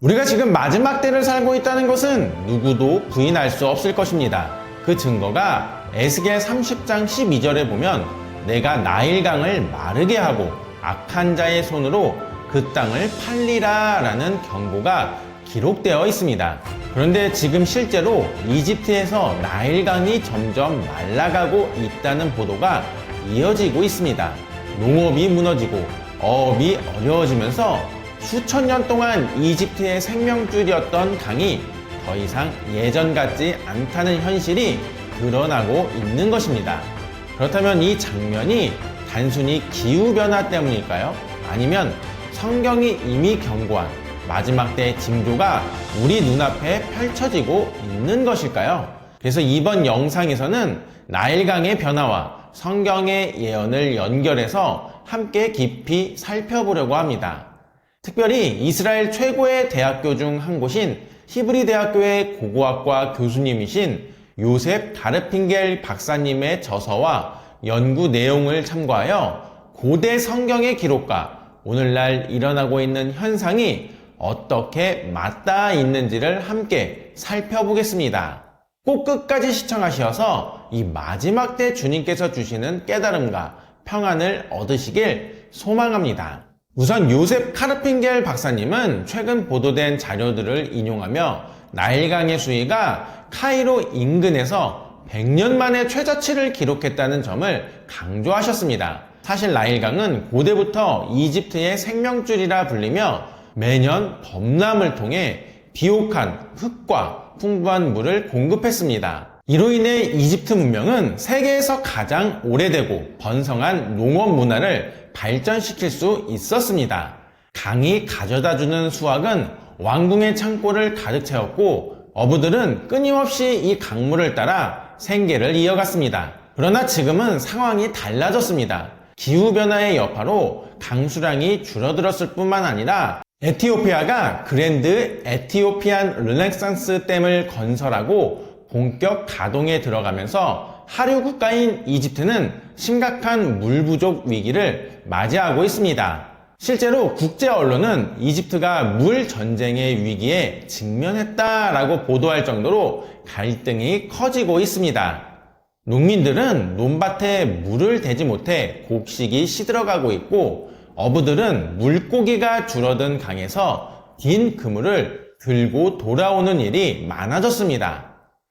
우리가 지금 마지막 때를 살고 있다는 것은 누구도 부인할 수 없을 것입니다. 그 증거가 에스겔 30장 12절에 보면 내가 나일강을 마르게 하고 악한 자의 손으로 그 땅을 팔리라 라는 경고가 기록되어 있습니다. 그런데 지금 실제로 이집트에서 나일강이 점점 말라가고 있다는 보도가 이어지고 있습니다. 농업이 무너지고 어업이 어려워지면서 수천 년 동안 이집트의 생명줄이었던 강이 더 이상 예전 같지 않다는 현실이 드러나고 있는 것입니다. 그렇다면 이 장면이 단순히 기후변화 때문일까요? 아니면 성경이 이미 경고한 마지막 때의 징조가 우리 눈앞에 펼쳐지고 있는 것일까요? 그래서 이번 영상에서는 나일강의 변화와 성경의 예언을 연결해서 함께 깊이 살펴보려고 합니다. 특별히 이스라엘 최고의 대학교 중 한 곳인 히브리 대학교의 고고학과 교수님이신 요셉 가르핑겔 박사님의 저서와 연구 내용을 참고하여 고대 성경의 기록과 오늘날 일어나고 있는 현상이 어떻게 맞닿아 있는지를 함께 살펴보겠습니다. 꼭 끝까지 시청하셔서 이 마지막 때 주님께서 주시는 깨달음과 평안을 얻으시길 소망합니다. 우선 요셉 카르핑겔 박사님은 최근 보도된 자료들을 인용하며 나일강의 수위가 카이로 인근에서 100년 만에 최저치를 기록했다는 점을 강조하셨습니다. 사실 나일강은 고대부터 이집트의 생명줄이라 불리며 매년 범람을 통해 비옥한 흙과 풍부한 물을 공급했습니다. 이로 인해 이집트 문명은 세계에서 가장 오래되고 번성한 농업 문화를 발전시킬 수 있었습니다. 강이 가져다주는 수확은 왕궁의 창고를 가득 채웠고 어부들은 끊임없이 이 강물을 따라 생계를 이어갔습니다. 그러나 지금은 상황이 달라졌습니다. 기후변화의 여파로 강수량이 줄어들었을 뿐만 아니라 에티오피아가 그랜드 에티오피안 르네상스 댐을 건설하고 본격 가동에 들어가면서 하류 국가인 이집트는 심각한 물 부족 위기를 맞이하고 있습니다. 실제로 국제 언론은 이집트가 물 전쟁의 위기에 직면했다라고 보도할 정도로 갈등이 커지고 있습니다. 농민들은 논밭에 물을 대지 못해 곡식이 시들어가고 있고 어부들은 물고기가 줄어든 강에서 긴 그물을 들고 돌아오는 일이 많아졌습니다.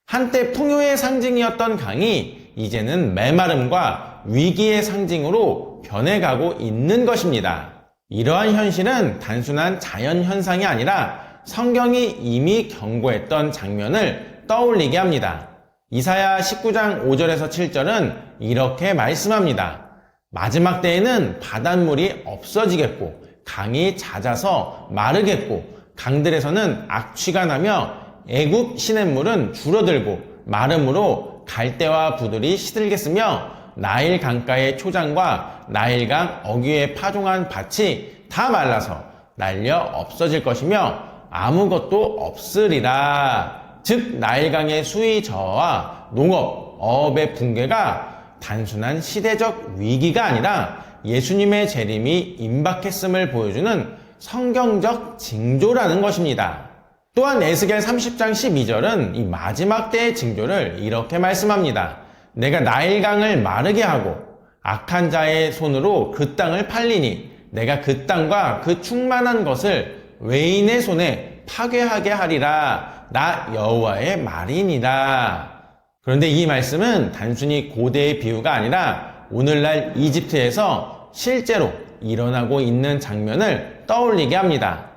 한때 풍요의 상징이었던 강이 이제는 메마름과 위기의 상징으로 변해가고 있는 것입니다. 이러한 현실은 단순한 자연 현상이 아니라 성경이 이미 경고했던 장면을 떠올리게 합니다. 이사야 19장 5절에서 7절은 이렇게 말씀합니다. 마지막 때에는 바닷물이 없어지겠고 강이 잦아서 마르겠고 강들에서는 악취가 나며 애굽 시냇물은 줄어들고 마름으로 갈대와 부들이 시들겠으며 나일 강가의 초장과 나일강 어귀에 파종한 밭이 다 말라서 날려 없어질 것이며 아무것도 없으리라. 즉 나일강의 수위 저하와 농업, 어업의 붕괴가 단순한 시대적 위기가 아니라 예수님의 재림이 임박했음을 보여주는 성경적 징조라는 것입니다. 또한 에스겔 30장 12절은 이 마지막 때의 징조를 이렇게 말씀합니다. 내가 나일강을 마르게 하고 악한 자의 손으로 그 땅을 팔리니 내가 그 땅과 그 충만한 것을 외인의 손에 파괴하게 하리라 나 여호와의 말이니라. 그런데 이 말씀은 단순히 고대의 비유가 아니라 오늘날 이집트에서 실제로 일어나고 있는 장면을 떠올리게 합니다.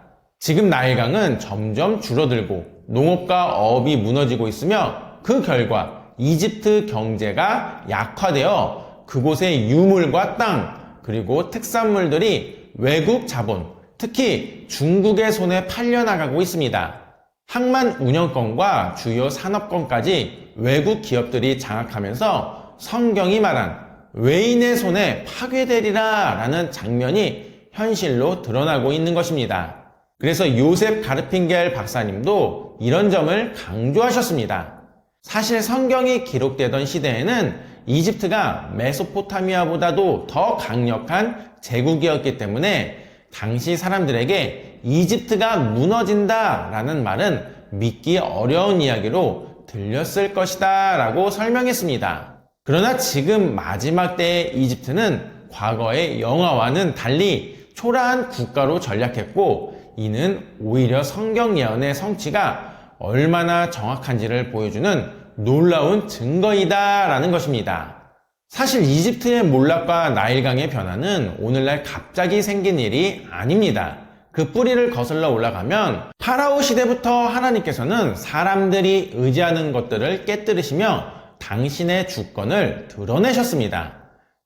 지금 나일강은 점점 줄어들고 농업과 어업이 무너지고 있으며 그 결과 이집트 경제가 약화되어 그곳의 유물과 땅 그리고 특산물들이 외국 자본 특히 중국의 손에 팔려나가고 있습니다. 항만 운영권과 주요 산업권까지 외국 기업들이 장악하면서 성경이 말한 외인의 손에 파괴되리라 라는 장면이 현실로 드러나고 있는 것입니다. 그래서 요셉 가르핑겔 박사님도 이런 점을 강조하셨습니다. 사실 성경이 기록되던 시대에는 이집트가 메소포타미아보다도 더 강력한 제국이었기 때문에 당시 사람들에게 이집트가 무너진다 라는 말은 믿기 어려운 이야기로 들렸을 것이다 라고 설명했습니다. 그러나 지금 마지막 때의 이집트는 과거의 영화와는 달리 초라한 국가로 전략했고 이는 오히려 성경 예언의 성취가 얼마나 정확한지를 보여주는 놀라운 증거이다 라는 것입니다. 사실 이집트의 몰락과 나일강의 변화는 오늘날 갑자기 생긴 일이 아닙니다. 그 뿌리를 거슬러 올라가면 파라오 시대부터 하나님께서는 사람들이 의지하는 것들을 깨뜨리시며 당신의 주권을 드러내셨습니다.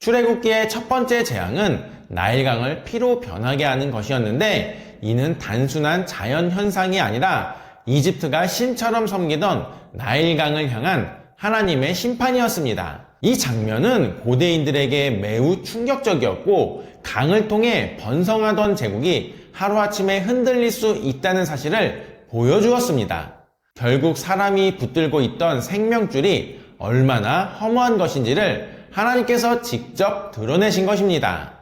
출애굽기의 첫 번째 재앙은 나일강을 피로 변하게 하는 것이었는데 이는 단순한 자연 현상이 아니라 이집트가 신처럼 섬기던 나일강을 향한 하나님의 심판이었습니다. 이 장면은 고대인들에게 매우 충격적이었고 강을 통해 번성하던 제국이 하루아침에 흔들릴 수 있다는 사실을 보여주었습니다. 결국 사람이 붙들고 있던 생명줄이 얼마나 허무한 것인지를 하나님께서 직접 드러내신 것입니다.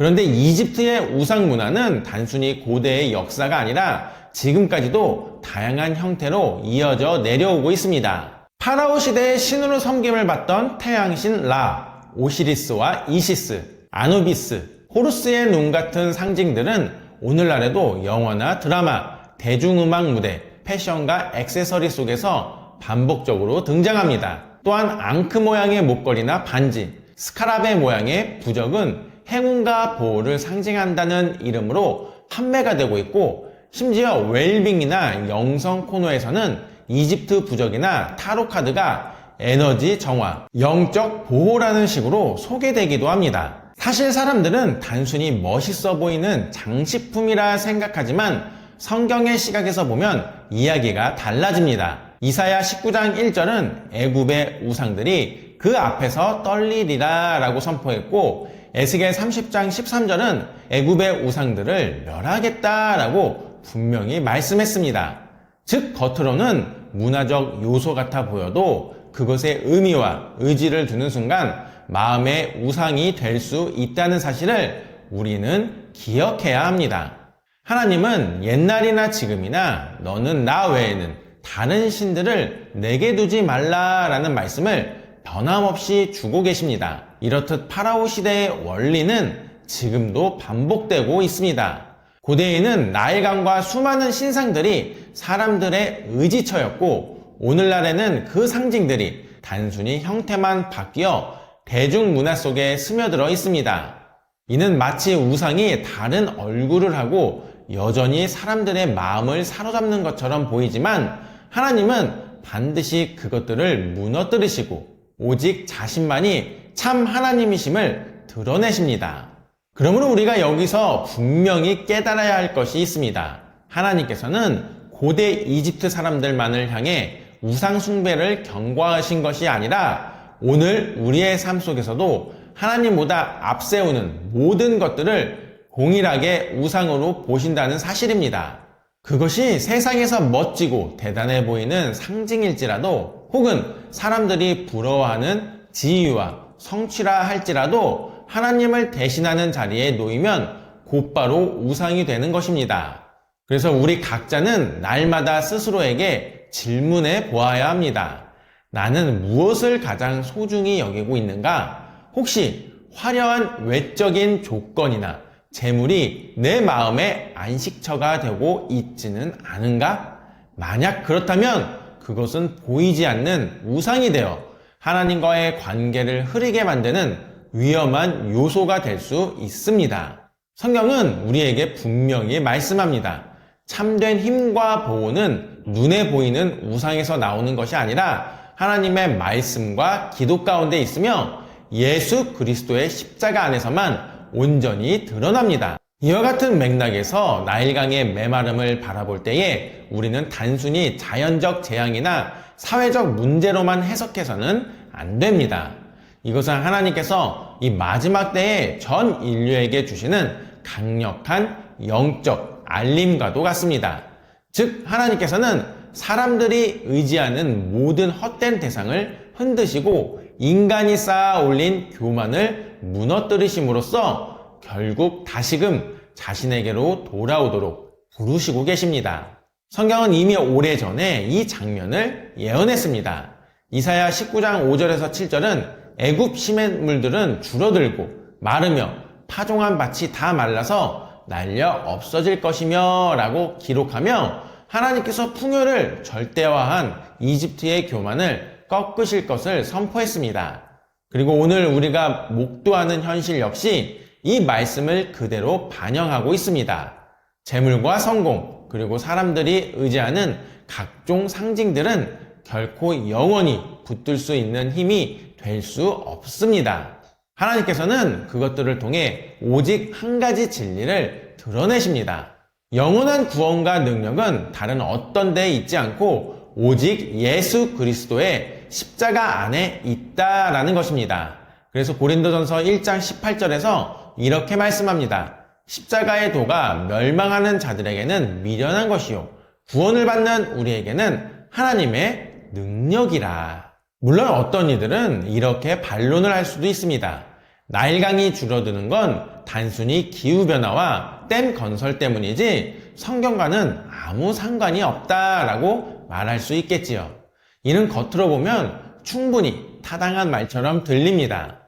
그런데 이집트의 우상 문화는 단순히 고대의 역사가 아니라 지금까지도 다양한 형태로 이어져 내려오고 있습니다. 파라오 시대의 신으로 섬김을 받던 태양신 라, 오시리스와 이시스, 아누비스, 호루스의 눈 같은 상징들은 오늘날에도 영화나 드라마, 대중음악 무대, 패션과 액세서리 속에서 반복적으로 등장합니다. 또한 앙크 모양의 목걸이나 반지, 스카라베 모양의 부적은 행운과 보호를 상징한다는 이름으로 판매가 되고 있고 심지어 웰빙이나 영성 코너에서는 이집트 부적이나 타로 카드가 에너지 정화, 영적 보호라는 식으로 소개되기도 합니다. 사실 사람들은 단순히 멋있어 보이는 장식품이라 생각하지만 성경의 시각에서 보면 이야기가 달라집니다. 이사야 19장 1절은 애굽의 우상들이 그 앞에서 떨리리라 라고 선포했고 에스겔 30장 13절은 애굽의 우상들을 멸하겠다 라고 분명히 말씀했습니다. 즉 겉으로는 문화적 요소 같아 보여도 그것의 의미와 의지를 두는 순간 마음의 우상이 될 수 있다는 사실을 우리는 기억해야 합니다. 하나님은 옛날이나 지금이나 너는 나 외에는 다른 신들을 내게 두지 말라라는 말씀을 변함없이 주고 계십니다. 이렇듯 파라오 시대의 원리는 지금도 반복되고 있습니다. 고대에는 나일강과 수많은 신상들이 사람들의 의지처였고 오늘날에는 그 상징들이 단순히 형태만 바뀌어 대중문화 속에 스며들어 있습니다. 이는 마치 우상이 다른 얼굴을 하고 여전히 사람들의 마음을 사로잡는 것처럼 보이지만 하나님은 반드시 그것들을 무너뜨리시고 오직 자신만이 참 하나님이심을 드러내십니다. 그러므로 우리가 여기서 분명히 깨달아야 할 것이 있습니다. 하나님께서는 고대 이집트 사람들만을 향해 우상숭배를 경고하신 것이 아니라 오늘 우리의 삶 속에서도 하나님보다 앞세우는 모든 것들을 동일하게 우상으로 보신다는 사실입니다. 그것이 세상에서 멋지고 대단해 보이는 상징일지라도 혹은 사람들이 부러워하는 지위와 성취라 할지라도 하나님을 대신하는 자리에 놓이면 곧바로 우상이 되는 것입니다. 그래서 우리 각자는 날마다 스스로에게 질문해 보아야 합니다. 나는 무엇을 가장 소중히 여기고 있는가? 혹시 화려한 외적인 조건이나 재물이 내 마음의 안식처가 되고 있지는 않은가? 만약 그렇다면 그것은 보이지 않는 우상이 되어 하나님과의 관계를 흐리게 만드는 위험한 요소가 될 수 있습니다. 성경은 우리에게 분명히 말씀합니다. 참된 힘과 보호는 눈에 보이는 우상에서 나오는 것이 아니라 하나님의 말씀과 기도 가운데 있으며 예수 그리스도의 십자가 안에서만 온전히 드러납니다. 이와 같은 맥락에서 나일강의 메마름을 바라볼 때에 우리는 단순히 자연적 재앙이나 사회적 문제로만 해석해서는 안 됩니다. 이것은 하나님께서 이 마지막 때에 전 인류에게 주시는 강력한 영적 알림과도 같습니다. 즉, 하나님께서는 사람들이 의지하는 모든 헛된 대상을 흔드시고 인간이 쌓아 올린 교만을 무너뜨리심으로써 결국 다시금 자신에게로 돌아오도록 부르시고 계십니다. 성경은 이미 오래전에 이 장면을 예언했습니다. 이사야 19장 5절에서 7절은 애굽 시냇물들은 줄어들고 마르며 파종한 밭이 다 말라서 날려 없어질 것이며 라고 기록하며 하나님께서 풍요를 절대화한 이집트의 교만을 꺾으실 것을 선포했습니다. 그리고 오늘 우리가 목도하는 현실 역시 이 말씀을 그대로 반영하고 있습니다. 재물과 성공, 그리고 사람들이 의지하는 각종 상징들은 결코 영원히 붙들 수 있는 힘이 될 수 없습니다. 하나님께서는 그것들을 통해 오직 한 가지 진리를 드러내십니다. 영원한 구원과 능력은 다른 어떤 데에 있지 않고 오직 예수 그리스도의 십자가 안에 있다라는 것입니다. 그래서 고린도전서 1장 18절에서 이렇게 말씀합니다. 십자가의 도가 멸망하는 자들에게는 미련한 것이요. 구원을 받는 우리에게는 하나님의 능력이라. 물론 어떤 이들은 이렇게 반론을 할 수도 있습니다. 나일강이 줄어드는 건 단순히 기후변화와 댐 건설 때문이지 성경과는 아무 상관이 없다라고 말할 수 있겠지요. 이는 겉으로 보면 충분히 타당한 말처럼 들립니다.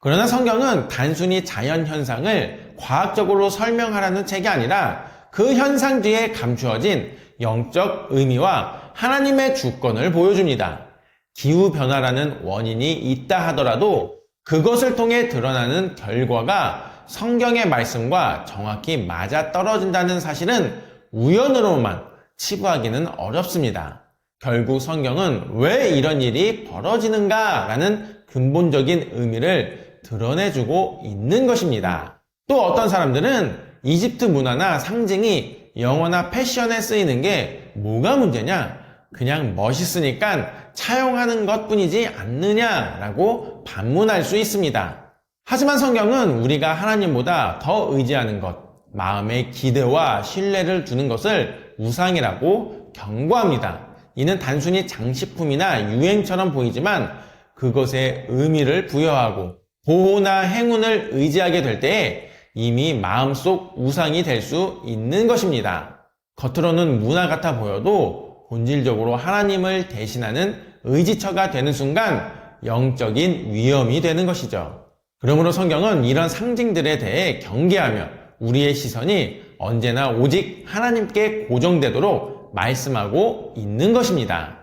그러나 성경은 단순히 자연 현상을 과학적으로 설명하라는 책이 아니라 그 현상 뒤에 감추어진 영적 의미와 하나님의 주권을 보여줍니다. 기후변화라는 원인이 있다 하더라도 그것을 통해 드러나는 결과가 성경의 말씀과 정확히 맞아 떨어진다는 사실은 우연으로만 치부하기는 어렵습니다. 결국 성경은 왜 이런 일이 벌어지는가라는 근본적인 의미를 드러내주고 있는 것입니다. 또 어떤 사람들은 이집트 문화나 상징이 영어나 패션에 쓰이는 게 뭐가 문제냐? 그냥 멋있으니까 차용하는 것 뿐이지 않느냐라고 반문할 수 있습니다. 하지만 성경은 우리가 하나님보다 더 의지하는 것, 마음의 기대와 신뢰를 두는 것을 우상이라고 경고합니다. 이는 단순히 장식품이나 유행처럼 보이지만 그것에 의미를 부여하고 보호나 행운을 의지하게 될 때에 이미 마음속 우상이 될 수 있는 것입니다. 겉으로는 문화 같아 보여도 본질적으로 하나님을 대신하는 의지처가 되는 순간 영적인 위험이 되는 것이죠. 그러므로 성경은 이런 상징들에 대해 경계하며 우리의 시선이 언제나 오직 하나님께 고정되도록 말씀하고 있는 것입니다.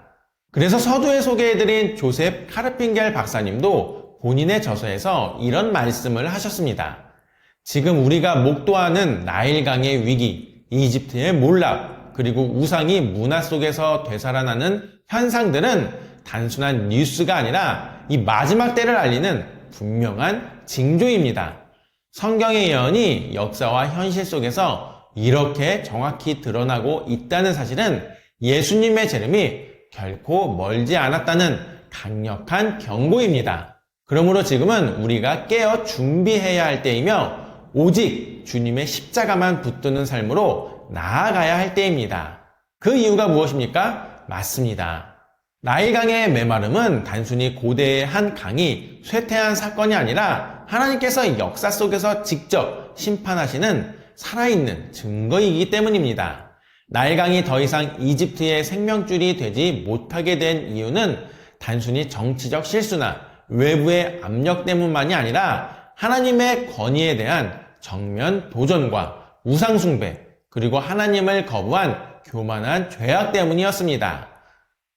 그래서 서두에 소개해드린 조셉 카르핑겔 박사님도 본인의 저서에서 이런 말씀을 하셨습니다. 지금 우리가 목도하는 나일강의 위기, 이집트의 몰락, 그리고 우상이 문화 속에서 되살아나는 현상들은 단순한 뉴스가 아니라 이 마지막 때를 알리는 분명한 징조입니다. 성경의 예언이 역사와 현실 속에서 이렇게 정확히 드러나고 있다는 사실은 예수님의 재림이 결코 멀지 않았다는 강력한 경고입니다. 그러므로 지금은 우리가 깨어 준비해야 할 때이며 오직 주님의 십자가만 붙드는 삶으로 나아가야 할 때입니다. 그 이유가 무엇입니까? 맞습니다. 나일강의 메마름은 단순히 고대의 한 강이 쇠퇴한 사건이 아니라 하나님께서 역사 속에서 직접 심판하시는 살아있는 증거이기 때문입니다. 나일강이 더 이상 이집트의 생명줄이 되지 못하게 된 이유는 단순히 정치적 실수나 외부의 압력 때문만이 아니라 하나님의 권위에 대한 정면 도전과 우상숭배, 그리고 하나님을 거부한 교만한 죄악 때문이었습니다.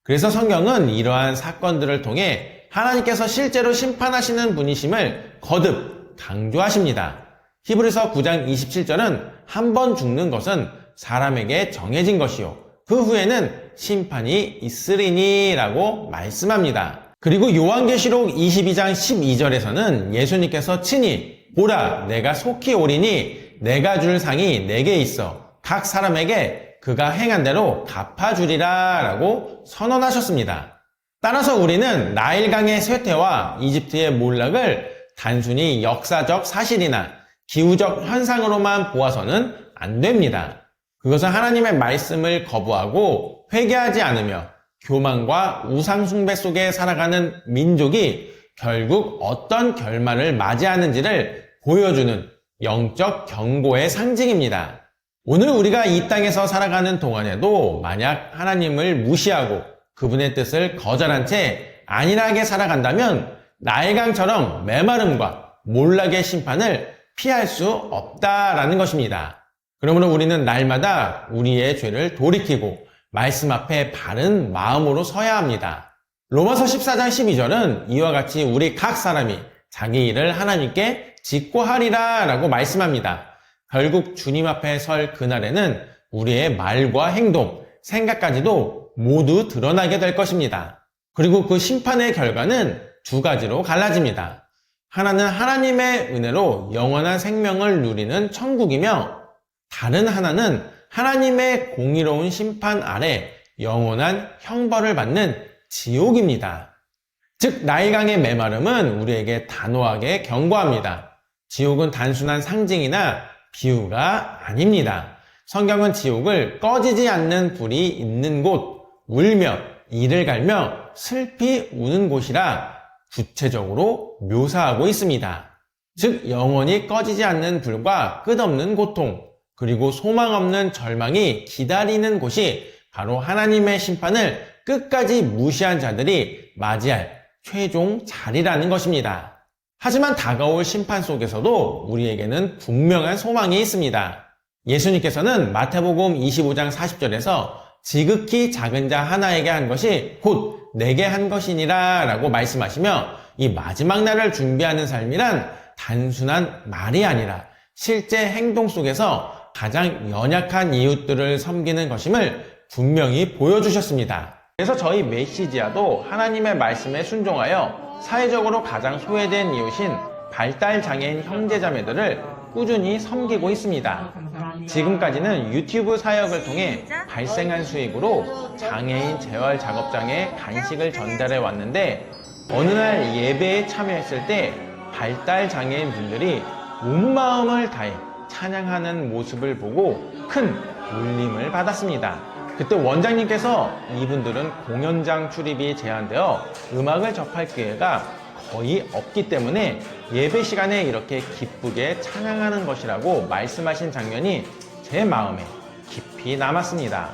그래서 성경은 이러한 사건들을 통해 하나님께서 실제로 심판하시는 분이심을 거듭 강조하십니다. 히브리서 9장 27절은 한 번 죽는 것은 사람에게 정해진 것이요. 그 후에는 심판이 있으리니 라고 말씀합니다. 그리고 요한계시록 22장 12절에서는 예수님께서 친히 보라 내가 속히 오리니 내가 줄 상이 내게 있어 각 사람에게 그가 행한 대로 갚아주리라 라고 선언하셨습니다. 따라서 우리는 나일강의 쇠퇴와 이집트의 몰락을 단순히 역사적 사실이나 기후적 현상으로만 보아서는 안 됩니다. 그것은 하나님의 말씀을 거부하고 회개하지 않으며 교만과 우상숭배 속에 살아가는 민족이 결국 어떤 결말을 맞이하는지를 보여주는 영적 경고의 상징입니다. 오늘 우리가 이 땅에서 살아가는 동안에도 만약 하나님을 무시하고 그분의 뜻을 거절한 채 안일하게 살아간다면 나일강처럼 메마름과 몰락의 심판을 피할 수 없다라는 것입니다. 그러므로 우리는 날마다 우리의 죄를 돌이키고 말씀 앞에 바른 마음으로 서야 합니다. 로마서 14장 12절은 이와 같이 우리 각 사람이 자기 일을 하나님께 짓고 하리라 라고 말씀합니다. 결국 주님 앞에 설 그날에는 우리의 말과 행동, 생각까지도 모두 드러나게 될 것입니다. 그리고 그 심판의 결과는 두 가지로 갈라집니다. 하나는 하나님의 은혜로 영원한 생명을 누리는 천국이며 다른 하나는 하나님의 공의로운 심판 아래 영원한 형벌을 받는 지옥입니다. 즉, 나일강의 메마름은 우리에게 단호하게 경고합니다. 지옥은 단순한 상징이나 비유가 아닙니다. 성경은 지옥을 꺼지지 않는 불이 있는 곳, 울며 이를 갈며 슬피 우는 곳이라 구체적으로 묘사하고 있습니다. 즉, 영원히 꺼지지 않는 불과 끝없는 고통, 그리고 소망 없는 절망이 기다리는 곳이 바로 하나님의 심판을 끝까지 무시한 자들이 맞이할 최종 자리라는 것입니다. 하지만 다가올 심판 속에서도 우리에게는 분명한 소망이 있습니다. 예수님께서는 마태복음 25장 40절에서 지극히 작은 자 하나에게 한 것이 곧 내게 한 것이니라 라고 말씀하시며 이 마지막 날을 준비하는 삶이란 단순한 말이 아니라 실제 행동 속에서 가장 연약한 이웃들을 섬기는 것임을 분명히 보여주셨습니다. 그래서 저희 메시지아도 하나님의 말씀에 순종하여 사회적으로 가장 소외된 이웃인 발달 장애인 형제자매들을 꾸준히 섬기고 있습니다. 지금까지는 유튜브 사역을 통해 발생한 수익으로 장애인 재활 작업장에 간식을 전달해 왔는데 어느 날 예배에 참여했을 때 발달 장애인 분들이 온 마음을 다해 찬양하는 모습을 보고 큰 울림을 받았습니다. 그때 원장님께서 이분들은 공연장 출입이 제한되어 음악을 접할 기회가 거의 없기 때문에 예배 시간에 이렇게 기쁘게 찬양하는 것이라고 말씀하신 장면이 제 마음에 깊이 남았습니다.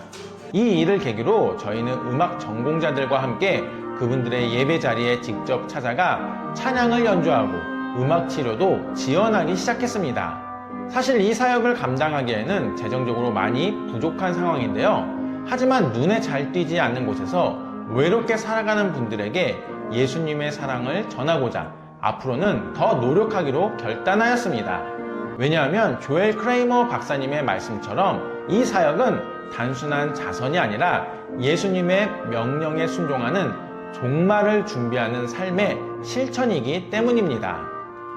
이 일을 계기로 저희는 음악 전공자들과 함께 그분들의 예배 자리에 직접 찾아가 찬양을 연주하고 음악 치료도 지원하기 시작했습니다. 사실 이 사역을 감당하기에는 재정적으로 많이 부족한 상황인데요. 하지만 눈에 잘 띄지 않는 곳에서 외롭게 살아가는 분들에게 예수님의 사랑을 전하고자 앞으로는 더 노력하기로 결단하였습니다. 왜냐하면 조엘 크레이머 박사님의 말씀처럼 이 사역은 단순한 자선이 아니라 예수님의 명령에 순종하는 종말을 준비하는 삶의 실천이기 때문입니다.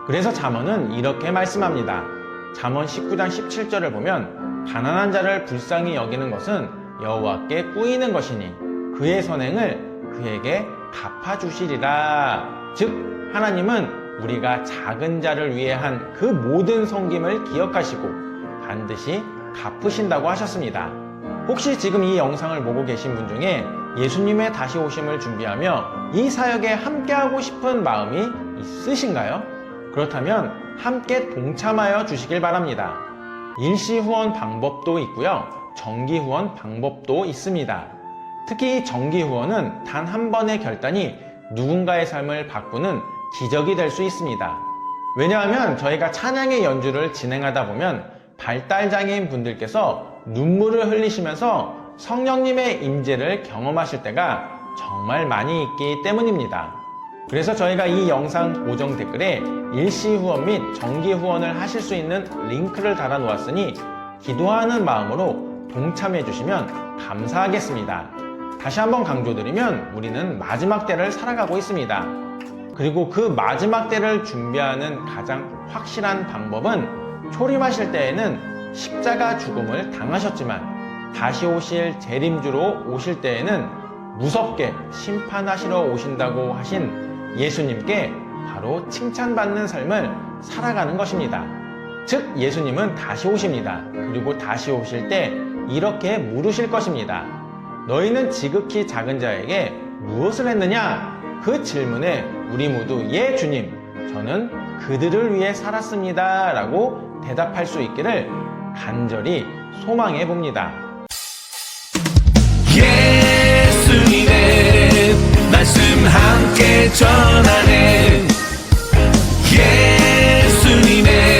그래서 잠언은 이렇게 말씀합니다. 잠언 19장 17절을 보면 가난한 자를 불쌍히 여기는 것은 여호와께 꾸이는 것이니 그의 선행을 그에게 갚아주시리라. 즉 하나님은 우리가 작은 자를 위해 한 그 모든 섬김을 기억하시고 반드시 갚으신다고 하셨습니다. 혹시 지금 이 영상을 보고 계신 분 중에 예수님의 다시 오심을 준비하며 이 사역에 함께하고 싶은 마음이 있으신가요? 그렇다면 함께 동참하여 주시길 바랍니다. 일시 후원 방법도 있고요. 정기 후원 방법도 있습니다. 특히 이 정기 후원은 단 한 번의 결단이 누군가의 삶을 바꾸는 기적이 될 수 있습니다. 왜냐하면 저희가 찬양의 연주를 진행하다 보면 발달장애인 분들께서 눈물을 흘리시면서 성령님의 임재를 경험하실 때가 정말 많이 있기 때문입니다. 그래서 저희가 이 영상 고정 댓글에 일시 후원 및 정기 후원을 하실 수 있는 링크를 달아 놓았으니 기도하는 마음으로 동참해 주시면 감사하겠습니다. 다시 한번 강조드리면 우리는 마지막 때를 살아가고 있습니다. 그리고 그 마지막 때를 준비하는 가장 확실한 방법은 초림하실 때에는 십자가 죽음을 당하셨지만 다시 오실 재림주로 오실 때에는 무섭게 심판하시러 오신다고 하신 예수님께 바로 칭찬받는 삶을 살아가는 것입니다. 즉, 예수님은 다시 오십니다. 그리고 다시 오실 때 이렇게 물으실 것입니다. 너희는 지극히 작은 자에게 무엇을 했느냐? 그 질문에 우리 모두 예 주님 저는 그들을 위해 살았습니다 라고 대답할 수 있기를 간절히 소망해 봅니다. 예수님의 말씀 함께 전하네. 예수님의